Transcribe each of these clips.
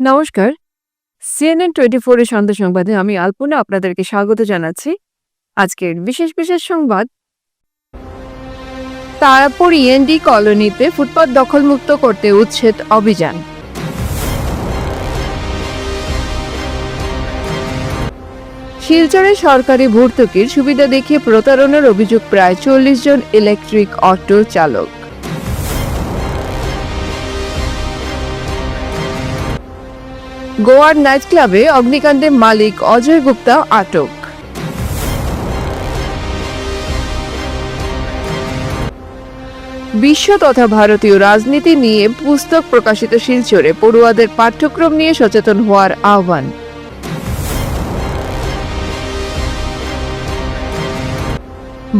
নমস্কার। CNN twenty ফোরের সন্ধ্যা সংবাদে আমি আলপনা আপনাদেরকে স্বাগত জানাচ্ছি। আজকের বিশেষ বিশেষ সংবাদ। তারাপুর ইএনডি কলোনিতে ফুটপাত দখলমুক্ত করতে উচ্ছেদ অভিযান। শিলচরে সরকারি ভর্তুকির সুবিধা দেখিয়ে প্রতারণার অভিযোগ প্রায় চল্লিশ জন ইলেকট্রিক অটো চালক। গোয়ার নাইট ক্লাবে অগ্নিকাণ্ডের মালিক অজয় গুপ্তা আটক। বিশ্ব তথা ভারতীয় রাজনীতি নিয়ে পুস্তক প্রকাশিত শিলচরে পড়ুয়াদের পাঠ্যক্রম নিয়ে সচেতন হওয়ার আহ্বান।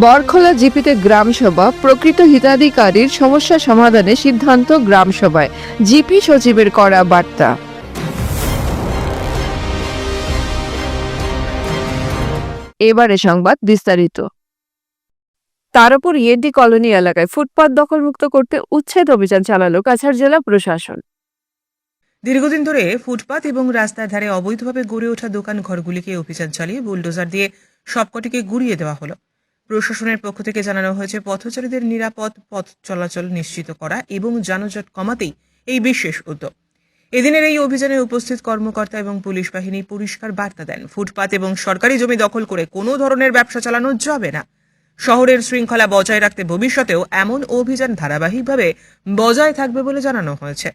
বরখোলা জিপিতে গ্রাম সভা প্রকৃত হিতাধিকারীর সমস্যা সমাধানে সিদ্ধান্ত গ্রাম সভায় জিপি সচিবের করা বার্তা। এবারে সংবাদ বিস্তারিত। তার উপর ইয়েডি কলোনি এলাকায় ফুটপাত দখলমুক্ত করতে উচ্ছেদ অভিযান চালালো কাছাড় জেলা প্রশাসন। দীর্ঘদিন ধরে ফুটপাত এবং রাস্তার ধারে অবৈধভাবে গড়ে ওঠা দোকান ঘরগুলিকে অভিযান চালিয়ে বুলডোজার দিয়ে সবকটিকে গুড়িয়ে দেওয়া হলো। প্রশাসনের পক্ষ থেকে জানানো হয়েছে, পথচারীদের নিরাপদ পথ চলাচল নিশ্চিত করা এবং যানজট কমাতেই এই বিশেষ উদ্যোগ। এদিনের এই অভিযানে উপস্থিত কর্মকর্তা এবং পুলিশ বাহিনী পরিষ্কার বার্তা দেন। ফুটপাত এবং সরকারি জমি দখল করে কোনো ধরনের ব্যবসা চালানো যাবে না। শহরের শৃঙ্খলা বজায় রাখতে ভবিষ্যতেও এমন অভিযান ধারাবাহিকভাবে বজায় থাকবে বলে জানানো হয়েছে।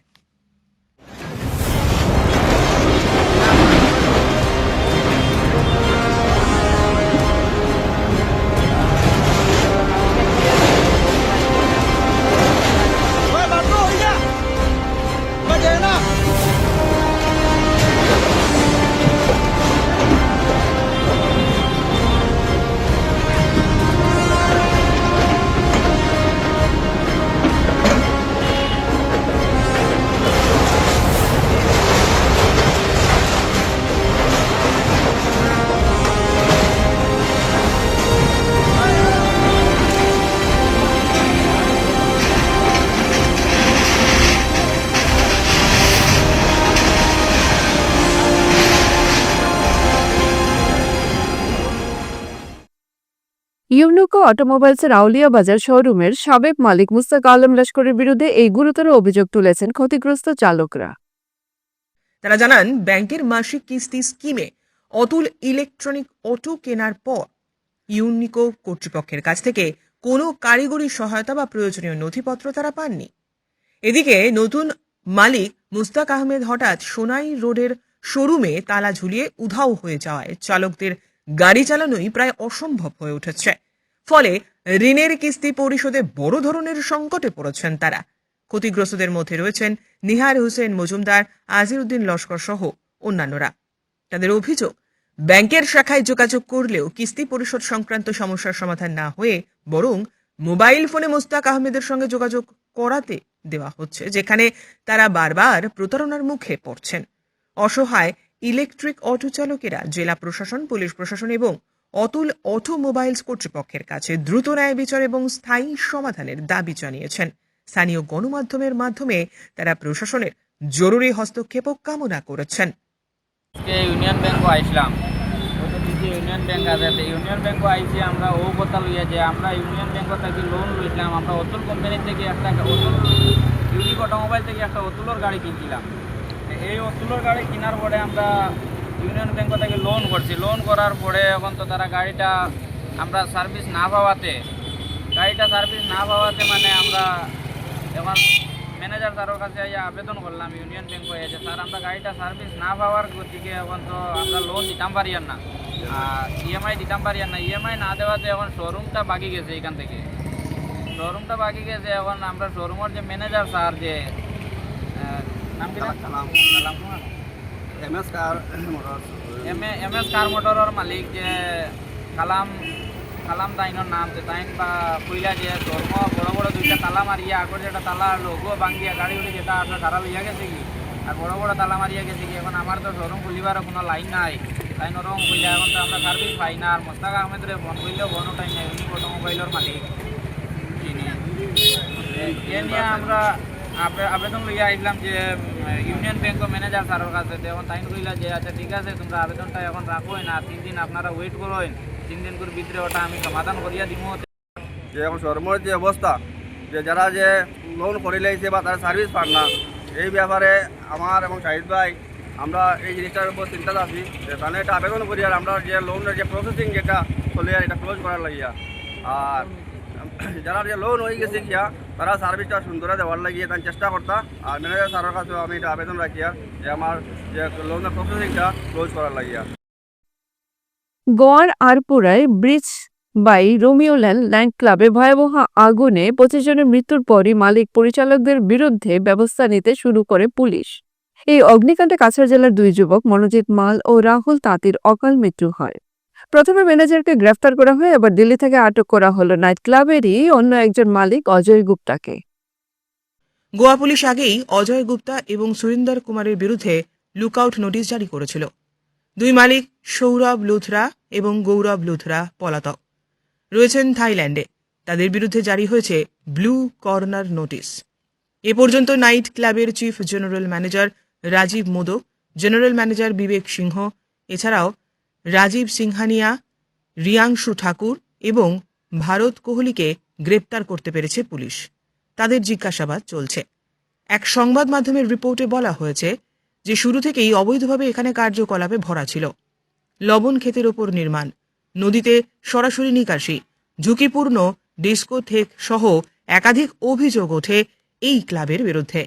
অটোমোবাইলসের আউলিয়া বাজার শোরুমের সাবেক মালিক মুস্তাক আলম লস্করের বিরুদ্ধে এই গুরুতর অভিযোগ তুলেছেন ক্ষতিগ্রস্ত চালকরা। তারা জানান, ব্যাংকের মাসিক কিস্তি স্কিমে অতুল ইলেকট্রনিক অটো কেনার পর ইউনিকো কর্তৃপক্ষের কাছ থেকে কোনো কারিগরি সহায়তা বা প্রয়োজনীয় নথিপত্র তারা পাননি। এদিকে নতুন মালিক মুস্তাক আহমেদ হঠাৎ সোনাই রোডের শোরুমে তালা ঝুলিয়ে উধাও হয়ে যাওয়ায় চালকদের গাড়ি চালানোই প্রায় অসম্ভব হয়ে উঠেছে। ফলে ঋণের কিস্তি পরিশোধে বড় ধরনের সংকটে পড়েছেন তারা। ক্ষতিগ্রস্তদের মধ্যে রয়েছেন নিহার হোসেন মজুমদার আজিরউদ্দিন লস্কর সহ অন্যান্যরা। তাদের অভিযোগ, ব্যাংকের শাখায় যোগাযোগ করলেও কিস্তি পরিশোধ সংক্রান্ত সমস্যার সমাধান না হয়ে বরং মোবাইল ফোনে মোস্তাক আহমেদের সঙ্গে যোগাযোগ করাতে দেওয়া হচ্ছে, যেখানে তারা বারবার প্রতারণার মুখে পড়ছেন। অসহায় ইলেকট্রিক অটো চালকেরা জেলা প্রশাসন, পুলিশ প্রশাসন এবং অতুল অটোমোবাইলস কর্তৃপক্ষের কাছে দ্রুত ন্যায় বিচার এবং স্থায়ী সমাধানের দাবি জানিয়েছেন। স্থানীয় গণমাধ্যমের মাধ্যমে তারা প্রশাসনের জরুরি হস্তক্ষেপও কামনা করেছেন। ইউনিয়ন ব্যাংকও আইসলাম। ইউনিয়ন ব্যাংক আছে ইউনিয়ন ব্যাংকও আইসি আমরা ও কথা লইয়া যে আমরা ইউনিয়ন ব্যাংক থেকে লোন লইছিলাম, আমরা অতুল কোম্পানি থেকে একটা অতুল ইউনিক অটোমোবাইল থেকে একটা অতুলের গাড়ি কিনছিলাম। এই অতুলের গাড়ি কেনার পরে আমরা ইউনিয়ন ব্যাংক থেকে লোন করছি। লোন করার পরে এখন তো তারা গাড়িটা আমরা সার্ভিস না পাওয়াতে গাড়িটা সার্ভিস না পাওয়াতে মানে আমরা এখন ম্যানেজার স্যারের কাছে আবেদন করলাম ইউনিয়ন ব্যাংক হয়ে যে স্যার আমরা গাড়িটা সার্ভিস না পাওয়ার গতিকে এখন তো আমরা লোন দিতাম পারি আর না। আর ইএমআই দিতাম পারি আর না। ইএমআই না দেওয়াতে এখন শোরুমটা বাকি গেছে এখান থেকে। শোরুমটা বাকি গেছে এখন আমরা শোরুমের যে ম্যানেজার স্যার যে নাম কি নাম? Kalam. M S car M A M S car মোটরের মালিক যে কালাম কালাম তাইনের নাম যে তাইন বা কইলা যে ধর্ম বড় বড় দুইটা তালা মারিয়া আগর যেটা তালা লঘু ভাঙ্গিয়া গাড়ি উঠে যেটা আপনার সারা লইয়া গেছে কি? আর বড় বড় তালা মারিয়া গেছে কি? এখন আমার তো শোরুম খুলিবার কোনো লাইন নাই। তাই নরম কইলা এখন তো আমরা সার্ভিস পাই না। আর মোস্তাক আহমেদের ফোন করলেও বনো টাইম নাই উনি অটোমোবাইলের মালিক। এ- নিয়ে আমরা আবেদন লইয়া আইলাম যে ইউনিয়ন ব্যাংক ম্যানেজার স্যারের কাছে। এখন তাই কইলা যে আচ্ছা ঠিক আছে, তোমরা আবেদনটা এখন রাখোই না, তিন দিন আপনারা ওয়েট করোই তিন দিন করে ভিতরে ওটা আমি সমাধান করিয়া দিব যে এখন সরমর যে অবস্থা, যে যারা যে লোন করে লাইছে বা তারা সার্ভিস পান না, এই ব্যাপারে আমার এবং শাহিদ ভাই, আমরা এই জিনিসটার উপর চিন্তা আছি। যে তাহলে এটা আবেদন করি আর আমরা যে লোনের যে প্রসেসিং যেটা চলে আর এটা ক্লোজ করার লাগিয়া। আর যারা যে লোন হয়ে গেছে গিয়া তারা সার্ভিসটা সুন্দর দেওয়ার লাগিয়ে তার চেষ্টা করতা। আর ম্যানেজার স্যারের কাছেও আমি এটা আবেদন রাখি আর যে আমার যে লোনের প্রসেসিংটা ক্লোজ করার লাগিয়া। গোয়ার আরপুরায় ব্রিজ বাই রোমিওল্যান্ড ল্যান্ড ক্লাবে ভয়াবহ আগুনে পঁচিশ জনের মৃত্যুর পরই মালিক পরিচালকদের বিরুদ্ধে ব্যবস্থা নিতে শুরু করে পুলিশ। এই অগ্নিকাণ্ডে কাছাড় জেলার দুই যুবক মনোজিৎ মাল ও রাহুল তাঁতির অকাল মৃত্যু হয়। প্রথমে ম্যানেজারকে গ্রেফতার করা হয় এবার দিল্লি থেকে আটক করা হলো। নাইট ক্লাবেরই অন্য একজন মালিক অজয় গুপ্তাকে। গোয়া পুলিশ আগেই অজয় গুপ্তা এবং সুরিন্দর কুমারের বিরুদ্ধে লুকআউট নোটিশ জারি করেছিল। দুই মালিক সৌরভ লুথরা এবং গৌরব লুথরা পলাতক। রয়েছেন থাইল্যান্ডে। তাদের বিরুদ্ধে জারি হয়েছে ব্লু কর্নার নোটিশ। এ পর্যন্ত নাইট ক্লাবের chief general manager Rajib Modak, general manager Vivek Singh, এছাড়াও রাজীব সিংহানিয়া, রিয়াংশু ঠাকুর এবং ভারত কোহলিকে গ্রেপ্তার করতে পেরেছে পুলিশ। তাদের জিজ্ঞাসাবাদ চলছে। এক সংবাদ মাধ্যমের রিপোর্টে বলা হয়েছে যে, শুরু থেকেই অবৈধভাবে এখানে কার্যকলাপে ভরা ছিল। লবণ ক্ষেতের ওপর নির্মাণ, নদীতে সরাসরি নিকাশি, ঝুঁকিপূর্ণ ডিস্কোথেক সহ একাধিক অভিযোগ ওঠে এই ক্লাবের বিরুদ্ধে।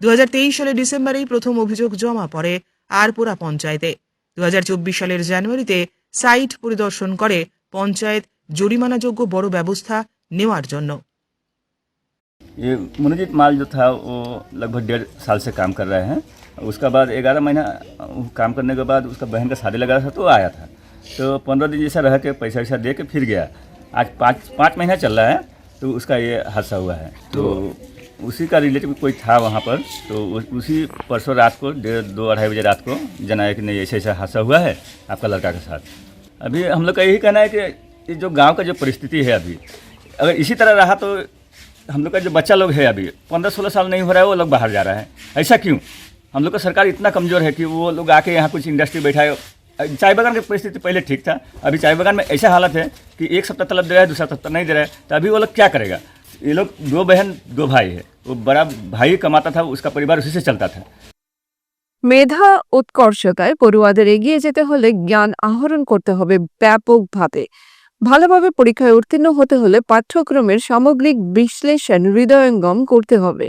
দু সালের ডিসেম্বরেই প্রথম অভিযোগ জমা পড়ে আরপুরা পঞ্চায়েতে। দু সালের জানুয়ারিতে সাইট পরিদর্শন করে পঞ্চায়েত জরিমানাযোগ্য বড় ব্যবস্থা নেওয়ার জন্য ये मनोजीत माल जो था वो लगभग डेढ़ साल से काम कर रहे हैं उसका बाद ग्यारह महीना वो काम करने के बाद उसका बहन का शादी लगा था तो आया था तो पंद्रह दिन जैसा रह के पैसा वैसा दे के फिर गया आज पाँच पाँच महीना चल रहा है तो उसका ये हादसा हुआ है तो उसी का रिलेटिव कोई था वहाँ पर तो उसी परसों रात को, डेढ़, दो अढ़ाई बजे रात को जनाया कि नहीं ऐसा ऐसा हादसा हुआ है आपका लड़का के साथ। अभी हम लोग का यही कहना है कि जो गाँव का जो परिस्थिति है अभी, अगर इसी तरह रहा तो हम लोग का जो बच्चा लोग है अभी, पंद्रह सोलह साल नहीं हो रहा है, वो लोग बाहर जा रहा है। ऐसा क्यों? हम लोग का सरकार इतना कमज़ोर है कि वो लोग आके यहाँ कुछ इंडस्ट्री बैठाए। चाय बागान की परिस्थिति पहले ठीक था, अभी चाय बागान में ऐसा हालत है कि एक सप्ताह तलब दे रहा है, दूसरा सप्ताह नहीं दे रहा है तो अभी वो लोग क्या करेगा? ये लोग दो बहन दो भाई है वो बड़ा भाई कमाता था उसका परिवार उसी से चलता था মেধা উৎকর্ষতায় পড়ুয়াদের এগিয়ে যেতে হলে জ্ঞান আহরণ করতে হবে ব্যাপকভাবে ভালোভাবে পরীক্ষায় উত্তীর্ণ হতে হলে পাঠ্যক্রমের সামগ্রিক বিশ্লেষণ হৃদয়ঙ্গম করতে হবে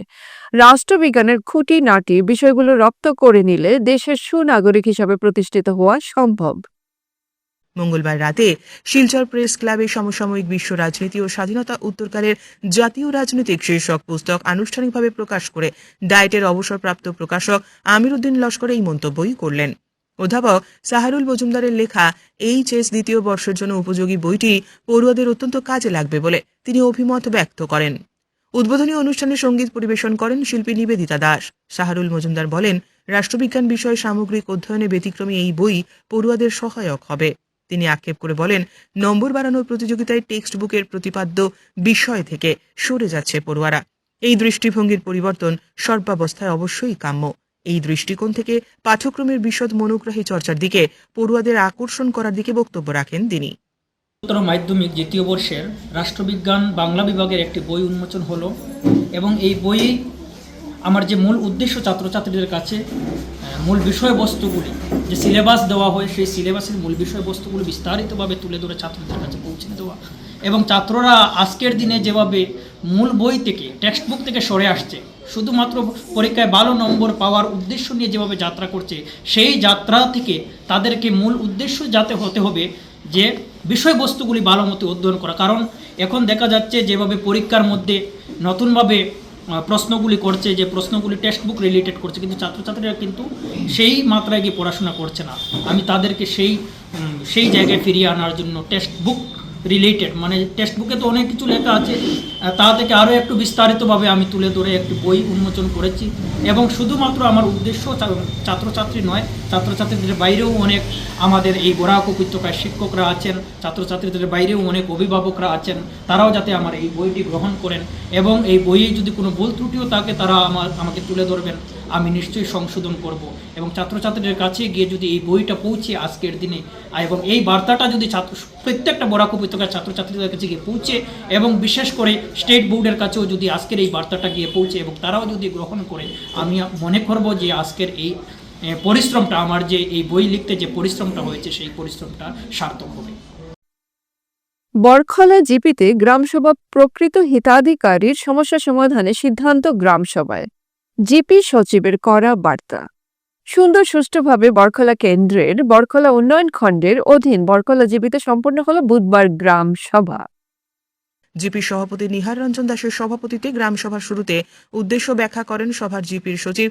রাষ্ট্রবিজ্ঞানের খুঁটিনাটি বিষয়গুলো রপ্ত করে নিলে দেশের সুনাগরিক হিসাবে প্রতিষ্ঠিত হওয়া সম্ভব মঙ্গলবার রাতে শিলচর প্রেস ক্লাবে সমসাময়িক বিশ্ব রাজনীতি ও স্বাধীনতা উত্তরকালের জাতীয় রাজনৈতিক শীর্ষক পুস্তক আনুষ্ঠানিকভাবে প্রকাশ করে ডায়েটের অবসরপ্রাপ্ত প্রকাশক আমির উদ্দিন লস্কর এই মন্তব্যই করলেন। অধ্যাপক সাহারুল মজুমদারের লেখা এইচএস দ্বিতীয় বর্ষের জন্য উপযোগী বইটি পড়ুয়াদের অত্যন্ত কাজে লাগবে বলে তিনি অভিমত ব্যক্ত করেন। উদ্বোধনী অনুষ্ঠানে সংগীত পরিবেশন করেন শিল্পী নিবেদিতা দাস। সাহারুল মজুমদার বলেন, রাষ্ট্রবিজ্ঞান বিষয়ে সামগ্রিক অধ্যয়নে ব্যতিক্রমী এই বই পড়ুয়াদের সহায়ক হবে। তিনি আক্ষেপ করে বলেন, নম্বর বাড়ানোর প্রতিযোগিতায় টেক্সট বুকের প্রতিপাদ্য বিষয় থেকে সরে যাচ্ছে পড়ুয়ারা। এই দৃষ্টিভঙ্গির পরিবর্তন সর্বাবস্থায় অবশ্যই কাম্য। এই দৃষ্টিকোণ থেকে পাঠ্যক্রমের বিশদ মনোগ্রাহী চর্চার দিকে পড়ুয়াদের আকর্ষণ করার দিকে বক্তব্য রাখেন তিনি। উচ্চতর মাধ্যমিক দ্বিতীয় বর্ষের রাষ্ট্রবিজ্ঞান বাংলা বিভাগের একটি বই উন্মোচন হলো এবং এই বই আমার যে মূল উদ্দেশ্য ছাত্রছাত্রীদের কাছে মূল বিষয়বস্তুগুলি, যে সিলেবাস দেওয়া হয়, সেই সিলেবাসের মূল বিষয়বস্তুগুলি বিস্তারিতভাবে তুলে ধরে ছাত্রদের কাছে পৌঁছে দেওয়া। এবং ছাত্ররা আজকের দিনে যেভাবে মূল বই থেকে টেক্সট বুক থেকে সরে আসছে, শুধুমাত্র পরীক্ষায় ভালো নম্বর পাওয়ার উদ্দেশ্য নিয়ে যেভাবে যাত্রা করছে, সেই যাত্রা থেকে তাদেরকে মূল উদ্দেশ্য যাতে হতে হবে, যে বিষয়বস্তুগুলি ভালো মতো অধ্যয়ন করা। কারণ এখন দেখা যাচ্ছে যেভাবে পরীক্ষার মধ্যে নতুনভাবে প্রশ্নগুলি করছে, যে প্রশ্নগুলি টেক্সট বুক রিলেটেড করছে, কিন্তু ছাত্রছাত্রীরা কিন্তু সেই মাত্রায় গিয়ে পড়াশোনা করছে না। আমি তাদেরকে সেই সেই জায়গায় ফিরিয়ে আনার জন্য টেক্সট বুক রিলেটেড মানে টেক্সট বুকে তো অনেক কিছু লেখা আছে তা থেকে আরও একটু বিস্তারিতভাবে আমি তুলে ধরে একটি বই উন্মোচন করেছি। এবং শুধুমাত্র আমার উদ্দেশ্য ছাত্রছাত্রী নয়, ছাত্রছাত্রীদের বাইরেও অনেক আমাদের এই বরাক উপত্যকায় শিক্ষকরা আছেন, ছাত্রছাত্রীদের বাইরেও অনেক অভিভাবকরা আছেন, তারাও যাতে আমার এই বইটি গ্রহণ করেন। এবং এই বইয়ে যদি কোনো ভুল ত্রুটিও থাকে, তারা আমার আমাকে তুলে ধরবেন। আমি নিশ্চয়ই সংশোধন করব। এবং ছাত্রছাত্রীদের কাছে গিয়ে যদি এই বইটা পৌঁছে আজকের দিনে এবং এই বার্তাটা যদি ছাত্র, প্রত্যেকটা বরাক উপত্যকার ছাত্রছাত্রীদের কাছে গিয়ে পৌঁছে, এবং বিশেষ করে স্টেট বোর্ডের কাছেও যদি আজকের এই বার্তাটা গিয়ে পৌঁছে, এবং তারাও যদি গ্রহণ করে, আমি মনে করব যে আজকের এই পরিশ্রমটা, আমার যে এই বই লিখতে যে পরিশ্রমটা হয়েছে, সেই পরিশ্রমটা সার্থক হবে। বরখলা জিপিতে গ্রামসভা প্রকৃত হিতাধিকারীর সমস্যা সমাধানে সিদ্ধান্ত গ্রামসভায়। জিপি সচিবের করা বার্তা। সুন্দর সুষ্ঠুভাবে বরখলা কেন্দ্রের বরখলা উন্নয়ন খণ্ডের অধীন বরখলা জিপিতে সম্পন্ন হল বুধবার গ্রাম সভা। জিপি সভাপতি নিহার রঞ্জন দাসের সভাপতিত্বে গ্রাম সভার শুরুতে উদ্দেশ্য ব্যাখ্যা করেন সভার জিপির সচিব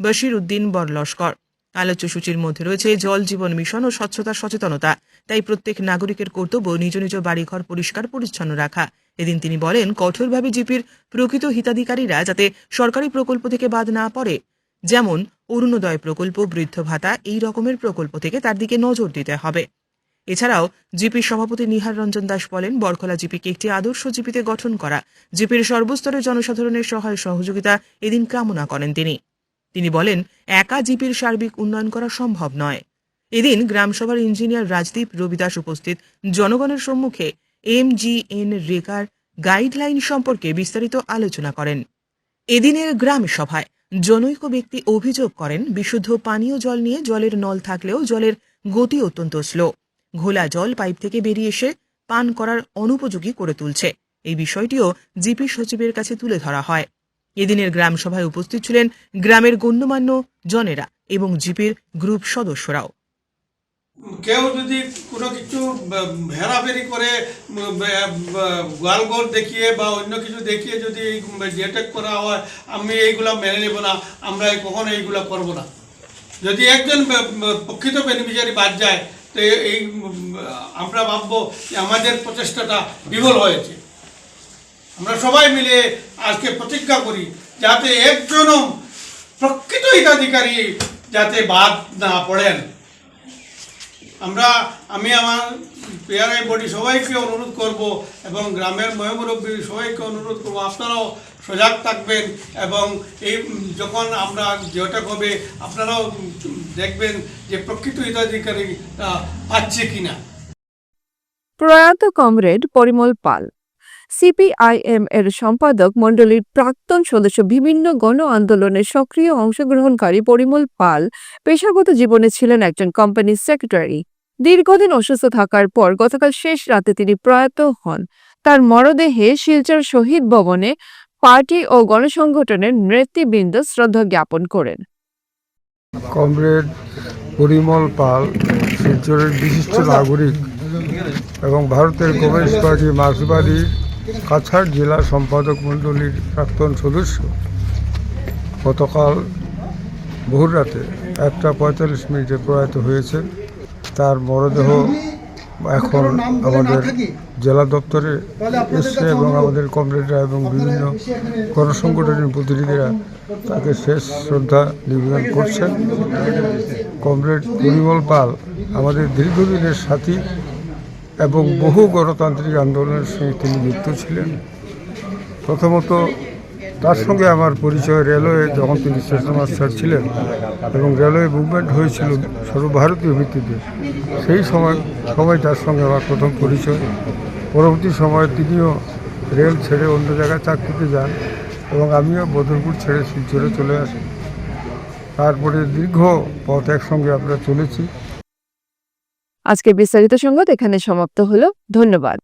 বশির উদ্দিন বরলস্কর। আলোচ্য সূচির মধ্যে রয়েছে জল জীবন মিশন ও স্বচ্ছতার সচেতনতা, তাই প্রত্যেক নাগরিকের কর্তব্য নিজ নিজ বাড়িঘর পরিষ্কার, পরিচ্ছন্ন রাখা। এদিন তিনি বলেন, কঠোরভাবে জিপির প্রকৃত হিতাধিকারীরা যাতে সরকারি প্রকল্প থেকে বাদ না পড়ে। যেমন, অরুণোদয় প্রকল্প, বৃদ্ধ ভাতা, এই রকমের প্রকল্প থেকে তার দিকে নজর দিতে হবে। এছাড়াও জিপির সভাপতি নিহার রঞ্জন দাস বলেন, বরখলা জিপিকে একটি আদর্শ জিপিতে গঠন করা, জিপির সর্বস্তরের জনসাধারণের সহায় সহযোগিতা এদিন কামনা করেন তিনি। তিনি বলেন, একা জিপির সার্বিক উন্নয়ন করা সম্ভব নয়। এদিন গ্রামসভার ইঞ্জিনিয়ার রাজদীপ রবিদাস উপস্থিত জনগণের সম্মুখে এম জি এন রেগার গাইডলাইন সম্পর্কে বিস্তারিত আলোচনা করেন। এদিনের গ্রাম সভায় জনৈক ব্যক্তি অভিযোগ করেন, বিশুদ্ধ পানীয় জল নিয়ে জলের নল থাকলেও জলের গতি অত্যন্ত স্লো। ঘোলা জল পাইপ থেকে বেরিয়ে এসে পান করার অনুপযোগী করে তুলছে। এই বিষয়টিও জিপি সচিবের কাছে তুলে ধরা হয়। এদিনের গ্রাম সভায় উপস্থিত ছিলেন গ্রামের গণ্যমান্য জনেরা এবং জিপির গ্রুপ সদস্যরাও। কেউ যদি কোনো কিছু ভেড়াফেরি করে গোয়ালঘর দেখিয়ে বা অন্য কিছু দেখিয়ে যদি ডিটেক্ট করা হয়, আমি এইগুলা মেনে নেব না, আমরা কখনো এইগুলা করব না। যদি একজন প্রকৃত বেনিফিশিয়ারি বাদ যায়, তো এই, আমরা ভাববো যে আমাদের প্রচেষ্টাটা বিফল হয়েছে। আমরা সবাই মিলে আজকে প্রতিজ্ঞা করি, যাতে একজনও প্রকৃত হিতাধিকারী যাতে বাদ না পড়েন। আমরা, আমি আমার পেয়ারাই বডি সবাইকে অনুরোধ করব এবং গ্রামের ময়মুরব্বী সবাইকে অনুরোধ করব, আপনারাও সজাগ থাকবেন এবং এই, যখন আমরা যেটা হবে, আপনারাও দেখবেন যে প্রকৃত হিতাধিকারী পাচ্ছে কিনা। প্রয়াত কমরেড পরিমল পাল। সিপিআইএম এর সম্পাদক মণ্ডলীর প্রাক্তন সদস্য বিভিন্ন গণ আন্দোলনে সক্রিয় অংশগ্রহণকারী পরিমল পাল পেশাগত জীবনে ছিলেন একজন কোম্পানির সেক্রেটারি দীর্ঘদিন অসুস্থ থাকার পর গতকাল শেষ রাতে তিনি প্রয়াত হন। তার মরদেহে শিলচর শহীদ ভবনে পার্টি ও গণসংগঠনের নেতৃবৃন্দ শ্রদ্ধা জ্ঞাপন করেন। কমরেড পরিমল পাল শিলচরের বিশিষ্ট নাগরিক এবং ভারতের কমিউনিস্ট পার্টি মার্ক্সবাদী কাছাড় জেলা সম্পাদক মণ্ডলীর প্রাক্তন সদস্য। গতকাল ভোর রাতে একটা পঁয়তাল্লিশ মিনিটে প্রয়াত হয়েছে। তার মরদেহ এখন আমাদের জেলা দপ্তরে এসছে এবং আমাদের কমরেডরা এবং বিভিন্ন গণসংগঠনের প্রতিনিধিরা তাকে শেষ শ্রদ্ধা নিবেদন করছেন। কমরেড পরিমল পাল, আমাদের দীর্ঘদিনের সাথী এবং বহু গণতান্ত্রিক আন্দোলনের সঙ্গে তিনি যুক্ত ছিলেন। প্রথমত, তার সঙ্গে আমার পরিচয় রেলওয়ে, যখন তিনি স্টেশন মাস্টার ছিলেন এবং রেলওয়ে মুভমেন্ট হয়েছিল সর্বভারতীয় ভিত্তিতে, সেই সময় সময় তার সঙ্গে আমার প্রথম পরিচয়। পরবর্তী সময়ে তিনিও রেল ছেড়ে অন্য জায়গায় চাকরিতে যান এবং আমিও বদরপুর ছেড়ে শিলচরে চলে আসি। তারপরে দীর্ঘ পথ একসঙ্গে আমরা চলেছি। আজকের বিস্তারিত সংবাদ এখানে সমাপ্ত হলো। ধন্যবাদ।